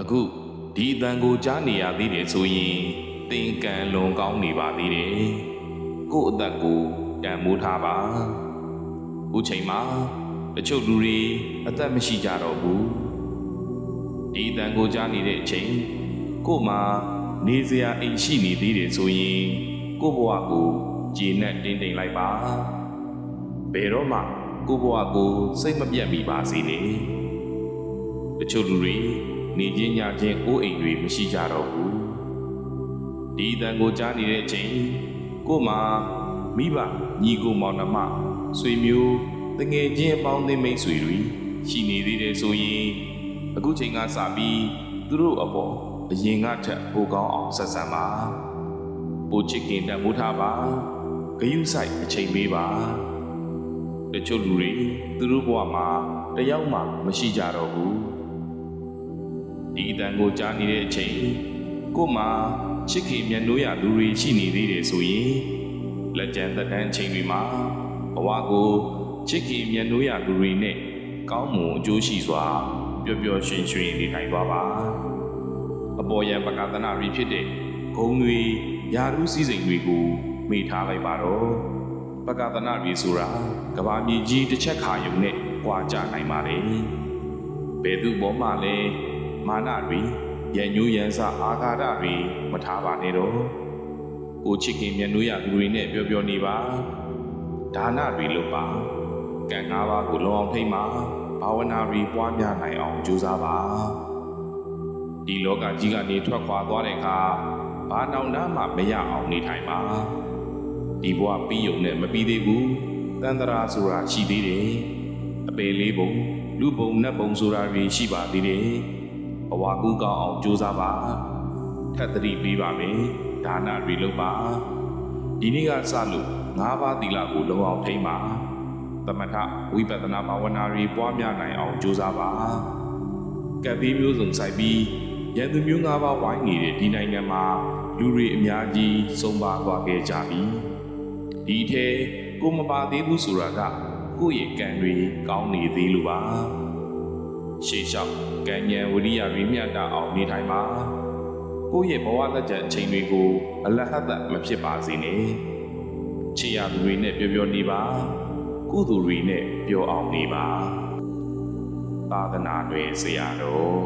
အခုဒီအတန်ကိုကြားနေရသေးတယ်ဆိုရင်သင်ကံလွန်ကောင်းနေပါသေးတယ်ကို့အသက်ကိုတန်မိုးထားပါအခုချိန်မှာတချို့လူတွေအသက်မရှိကြတော့ဘူးဒီအတန်ကိုကြားနေတဲ့အချိန်ကို့မှာနေစရာအိမ်ရှိနေသေးတယ်ဆိုရင်ကို့ဘဝကိုကြည်နဲ့တင်းတိမ်လိုက်ပါဘယ်တော့မှကို့ဘဝကိုစိတ်မပြတ်မိပါစေနဲ့တချို့လူတွေ နေချင်းညချင်းအိုးအိမ်တွေမရှိကြတော့ဘူးဒီအတန်ကိုကြားနေတဲ့အချိန်ကို့မှာမိဘညီကိုမောင်နှမဆွေမျိုးတငယ်ချင်းအပေါင်းအသင်းမိတ်ဆွေတွေရှိနေသေးတယ်ဆိုရင်အခုချိန်ကစပြီးသူတို့အပေါ်အရင်ကထက်ပိုကောင်းအောင်ဆက်ဆံပါပိုချစ်ခင်တန်ဖိုးထားပါဂယုဆိုင်အချိန်ပေးပါတချို့လူတွေသူတို့ဘဝမှာတယောက်မှမရှိကြတော့ဘူး ဒီအတန်ကိုကြားနေတဲ့အချိန်ကို့မှာချစ်ခင်မြတ်နိုးရလူတွေရှိနေသေးတယ်ဆိုရင်လက်ကျန်သက်တမ်းအချိန်တွေမှာဘဝကိုချစ်ခင်မြတ်နိုးရလူတွေနဲ့ကောင်းမွန်အကျိုးရှိစွာပျော်ပျော်ရွှင်ရွှင်နေထိုင်သွားပါအပေါ်ယံပကသနာရီဖြစ်တဲ့ဂုံတွေယာရုစည်းစိမ်တွေကိုမေ့ထားလိုက်ပါတော့ပကသနာရီဆိုတာကဘာမြေကြီးတစ်ချက်ခါယုံနဲ့ကြွားကြနိုင်ပါလေဘယ်သူဘောမှလည်း မာနတွေရန်ညိုးရန်စအာဃာတတွေမထားပါနဲ့တော့ကိုချစ်ခင်မြတ်နိုးရသူတွေနဲ့ပြောပြောနေပါဒါနတွေလုပ်ပါကံငါးပါးကိုလုံအောင်ထိမ့်ပါဘာဝနာတွေပွားများနိုင်အောင်ကြိုးစားပါဒီလောကကြီးကနေထွက်ခွာသွားတဲ့အခါဘာနောင်တမှမရအောင်နေထိုင်ပါဒီဘဝပြီးုံနဲ့မပြီးသေးဘူးတန်တရာဆိုတာရှိသေးတယ်အပေလေးပုံလူပုံနတ်ပုံဆိုတာတွေရှိပါသေးတယ် ဘဝကူးကောင်းအောင်ကြိုးစားပါထက်သတိပေးပါမယ်ဒါနတွေလုပ်ပါဒီနေ့ကစလို့၅ပါးသီလကိုလုံအောင်ထိမ့်ပါသမထဝိပဿနာဘာဝနာတွေပွားများနိုင်အောင်ကြိုးစားပါကပ်ပြီးမျိုးစုံဆိုင်ပြီးရန်သူမျိုး၅ပါးဝိုင်းနေတဲ့ဒီနိုင်ငံမှာလူတွေအများကြီးစုံပါသွားခဲ့ကြပြီဒီထဲကိုမပါသေးဘူးဆိုတာကကိုယ့်ရဲ့ကံတွေကောင်းနေသေးလို့ပါ ရှေ့လျှောက်ကံဉဏ်ဝိရိယတွေမျှတအောင်နေထိုင်ပါကိုယ့်ရဲ့ဘဝလက်ကျန်အချိန်တွေကိုအလဟတ်မဖြစ်ပါစေနဲ့ချစ်ရသူတွေနဲ့ပြောပြောနေပါကုသိုလ်တွေနဲ့ပြောအောင်နေပါသာသနာ့တွင်ဆရာတော်